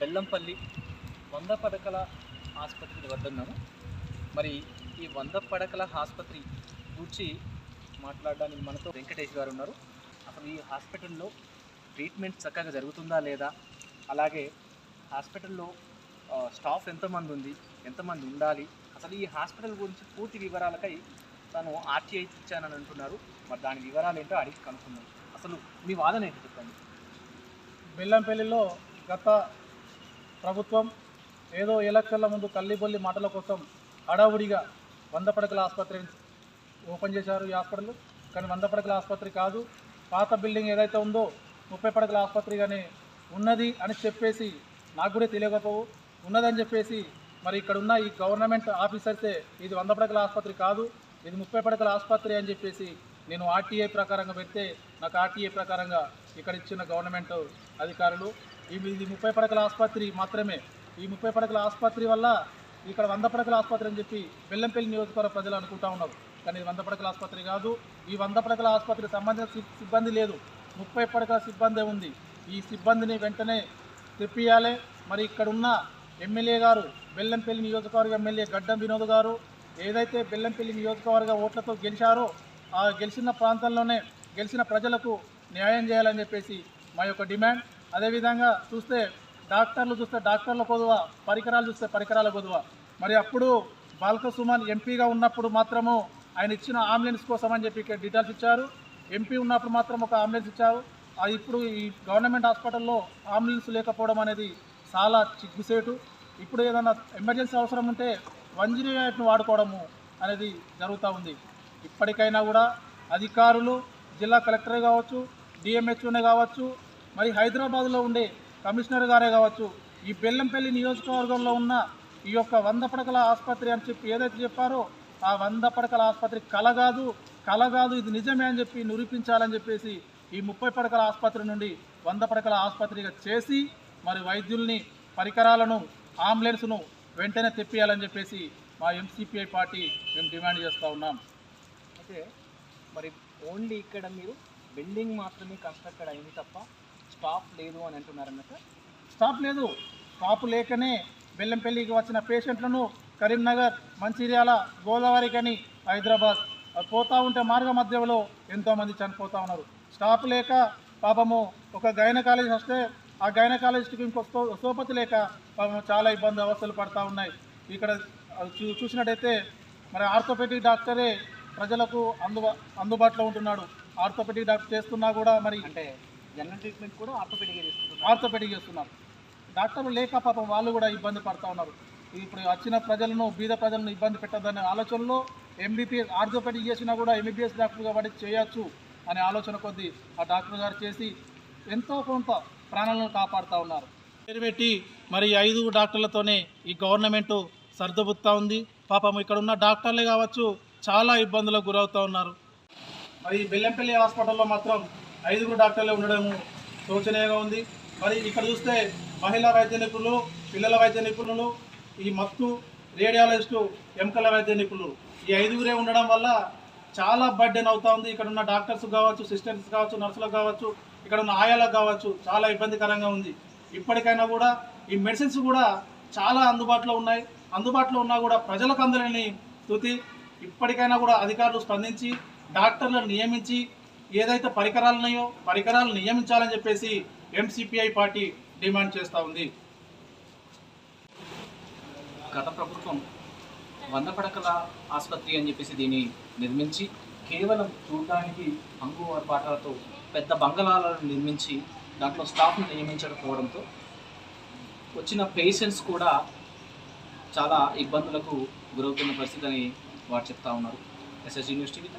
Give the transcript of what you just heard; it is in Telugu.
బెల్లంపల్లి వంద పడకల ఆసుపత్రి వద్ద ఉన్నాము మరి ఈ వంద పడకల ఆసుపత్రి గురించి మాట్లాడడానికి మనతో వెంకటేష్ గారు ఉన్నారు. అసలు ఈ హాస్పిటల్లో ట్రీట్మెంట్ చక్కగా జరుగుతుందా లేదా? అలాగే హాస్పిటల్లో స్టాఫ్ ఎంతమంది ఉంది? ఎంతమంది ఉండాలి? అసలు ఈ హాస్పిటల్ గురించి పూర్తి వివరాలకై తను ఆర్టీఐ ఇచ్చానని అంటున్నారు. మరి దాని వివరాలు ఏంటో అడిగి కనుక్కున్నాను అసలు మీ వాదన ఏంటి చెప్పండి? బెల్లంపల్లిలో గత ప్రభుత్వం ఏదో ఎలక్షన్ల ముందు కల్లిబొల్లి మాటల కోసం హడావుడిగా వంద పడకల ఆసుపత్రి ఓపెన్ చేశారు ఈ హాస్పిటల్. కానీ వంద పడకల ఆసుపత్రి కాదు పాత బిల్డింగ్ ఏదైతే ఉందో ముప్పై పడకల ఆసుపత్రిగానే ఉన్నది అని చెప్పేసి నాకు కూడా తెలియకపోవు. ఉన్నదని చెప్పేసి మరి ఇక్కడ ఉన్న ఈ గవర్నమెంట్ ఆఫీసర్సే ఇది వంద పడకల ఆసుపత్రి కాదు ఇది ముప్పై పడకల ఆసుపత్రి అని చెప్పేసి నేను ఆర్టీఐ ప్రకారంగా పెడితే నాకు ఆర్టీఐ ప్రకారంగా ఇక్కడ ఇచ్చిన గవర్నమెంట్ అధికారులు ఇది ముప్పై పడకల ఆసుపత్రి మాత్రమే. ఈ ముప్పై పడకల ఆసుపత్రి వల్ల ఇక్కడ వంద పడకల ఆసుపత్రి అని చెప్పి బెల్లంపల్లి నియోజకవర్గ ప్రజలు అనుకుంటా ఉన్నారు. కానీ ఇది వంద పడకల ఆసుపత్రి కాదు. ఈ వంద పడకల ఆసుపత్రికి సంబంధించిన సిబ్బంది లేదు. ముప్పై పడకల సిబ్బంది ఉంది. ఈ సిబ్బందిని వెంటనే తెప్పియాలి. మరి ఇక్కడ ఉన్న ఎమ్మెల్యే గారు బెల్లంపల్లి నియోజకవర్గ ఎమ్మెల్యే గడ్డం వినోద్ గారు ఏదైతే బెల్లంపల్లి నియోజకవర్గ ఓట్లతో గెలిచారో ఆ గెలిచిన ప్రాంతంలోనే గెలిచిన ప్రజలకు న్యాయం చేయాలని చెప్పేసి మా యొక్క డిమాండ్. అదేవిధంగా చూస్తే డాక్టర్లు చూస్తే డాక్టర్ల కొదువ పరికరాలు చూస్తే పరికరాల కొదువ. మరి అప్పుడు బాల్కసుమన్ ఎంపీగా ఉన్నప్పుడు మాత్రము ఆయన ఇచ్చిన అంబులెన్స్ కోసం అని చెప్పి డీటెయిల్స్ ఇచ్చారు. ఎంపీ ఉన్నప్పుడు మాత్రం ఒక అంబులెన్స్ ఇచ్చారు. అది ఇప్పుడు ఈ గవర్నమెంట్ హాస్పిటల్లో అంబులెన్స్ లేకపోవడం అనేది చాలా చిగ్గుసేటు. ఇప్పుడు ఏదైనా ఎమర్జెన్సీ అవసరం ఉంటే వన్ జీరో ఎయిట్ను వాడుకోవడము అనేది జరుగుతూ ఉంది. ఇప్పటికైనా కూడా అధికారులు జిల్లా కలెక్టర్ కావచ్చు డిఎంహెచ్ఓనే కావచ్చు మరి హైదరాబాద్లో ఉండే కమిషనర్ గారే కావచ్చు ఈ బెల్లంపల్లి నియోజకవర్గంలో ఉన్న ఈ యొక్క వంద పడకల ఆసుపత్రి అని చెప్పి ఏదైతే చెప్పారో ఆ వంద పడకల ఆసుపత్రి కల కాదు కల కాదు ఇది నిజమే అని చెప్పి నిరూపించాలని చెప్పేసి ఈ ముప్పై పడకల ఆసుపత్రి నుండి వంద పడకల ఆసుపత్రిగా చేసి మరి వైద్యుల్ని పరికరాలను అంబులెన్స్ను వెంటనే తెప్పియాలని చెప్పేసి మా ఎంసీపీఐ పార్టీ మేము డిమాండ్ చేస్తూ ఉన్నాం. చూస్తే మరి ఓన్లీ ఇక్కడ మీరు బిల్డింగ్ మాత్రమే కన్స్ట్రక్టెడ్ అయింది తప్ప స్టాప్ లేదు అని అంటున్నారు అన్నట్టు స్టాప్ లేదు. స్టాప్ లేకనే బెల్లంపల్లికి వచ్చిన పేషెంట్లను కరీంనగర్ మంచిర్యాల గోదావరి కానీ హైదరాబాద్ పోతూ ఉంటే మార్గ మధ్యలో ఎంతోమంది చనిపోతూ ఉన్నారు. స్టాప్ లేక పాపము ఒక గైనకాలజిస్ట్ వస్తే ఆ గైనకాలజిస్ట్కి ఇంకో స్థో- స్థోపతి లేక పాపం చాలా ఇబ్బంది అవస్థలు పడుతూ ఉన్నాయి. ఇక్కడ చూ చూసినట్టయితే మరి ఆర్థోపెటిక్ డాక్టరే ప్రజలకు అందుబా అందుబాటులో ఉంటున్నాడు. ఆర్థోపెడిక్ డాక్టర్ చేస్తున్నా కూడా మరి అంటే జనరల్ ట్రీట్మెంట్ కూడా ఆర్థోపెడిక్గా తీసుకుంటున్నారు ఆర్థోపెడిక్ చేస్తున్నారు. డాక్టర్లు లేక పాపం వాళ్ళు కూడా ఇబ్బంది పడతా ఉన్నారు. ఇప్పుడు వచ్చిన ప్రజలను బీద ప్రజలను ఇబ్బంది పెట్టద్దనే ఆలోచనలో ఎంబీబీఎస్ ఆర్థోపెడిక్ చేసినా కూడా ఎంబీబీఎస్ డాక్టర్ కాబట్టి చేయొచ్చు అనే ఆలోచన కొద్దీ ఆ డాక్టర్ గారు చేసి ఎంతో కొంత ప్రాణాలను కాపాడుతూ ఉన్నారు. పేరు పెట్టి మరి ఈ ఐదు డాక్టర్లతోనే ఈ గవర్నమెంట్ సర్దుబుత్తా ఉంది. పాపం ఇక్కడ ఉన్న డాక్టర్లే కావచ్చు చాలా ఇబ్బందులకు గురవుతూ ఉన్నారు. మరి బెల్లంపల్లి హాస్పిటల్లో మాత్రం ఐదుగురు డాక్టర్లే ఉండడం శోచనీయంగా ఉంది. మరి ఇక్కడ చూస్తే మహిళా వైద్య నిపుణులు పిల్లల వైద్య నిపుణులు ఈ మత్తు రేడియాలజిస్టు ఎముకల వైద్య నిపుణులు ఈ ఐదుగురే ఉండడం వల్ల చాలా బర్డెన్ అవుతా ఉంది. ఇక్కడ ఉన్న డాక్టర్స్ కావచ్చు సిస్టర్స్ కావచ్చు నర్సులకు కావచ్చు ఇక్కడ ఉన్న ఆయాలకు కావచ్చు చాలా ఇబ్బందికరంగా ఉంది. ఇప్పటికైనా కూడా ఈ మెడిసిన్స్ కూడా చాలా అందుబాటులో ఉన్నాయి. అందుబాటులో ఉన్నా కూడా ప్రజలకు అందరిని స్థుతి ఇప్పటికైనా కూడా అధికారులు స్పందించి డాక్టర్లను నియమించి ఏదైతే పరికరాలు ఉన్నాయో పరికరాలు నియమించాలని చెప్పేసి ఎంసీపీఐ పార్టీ డిమాండ్ చేస్తూ ఉంది. గత ప్రభుత్వం వంద పడకల ఆసుపత్రి అని చెప్పేసి దీన్ని నిర్మించి కేవలం చూడడానికి అంగు పాటలతో పెద్ద బంగళాలను నిర్మించి దాంట్లో స్టాఫ్ను నియమించకపోవడంతో వచ్చిన పేషెంట్స్ కూడా చాలా ఇబ్బందులకు గురవుతున్న పరిస్థితి అని వారు చెప్తా ఉన్నారు. SS university with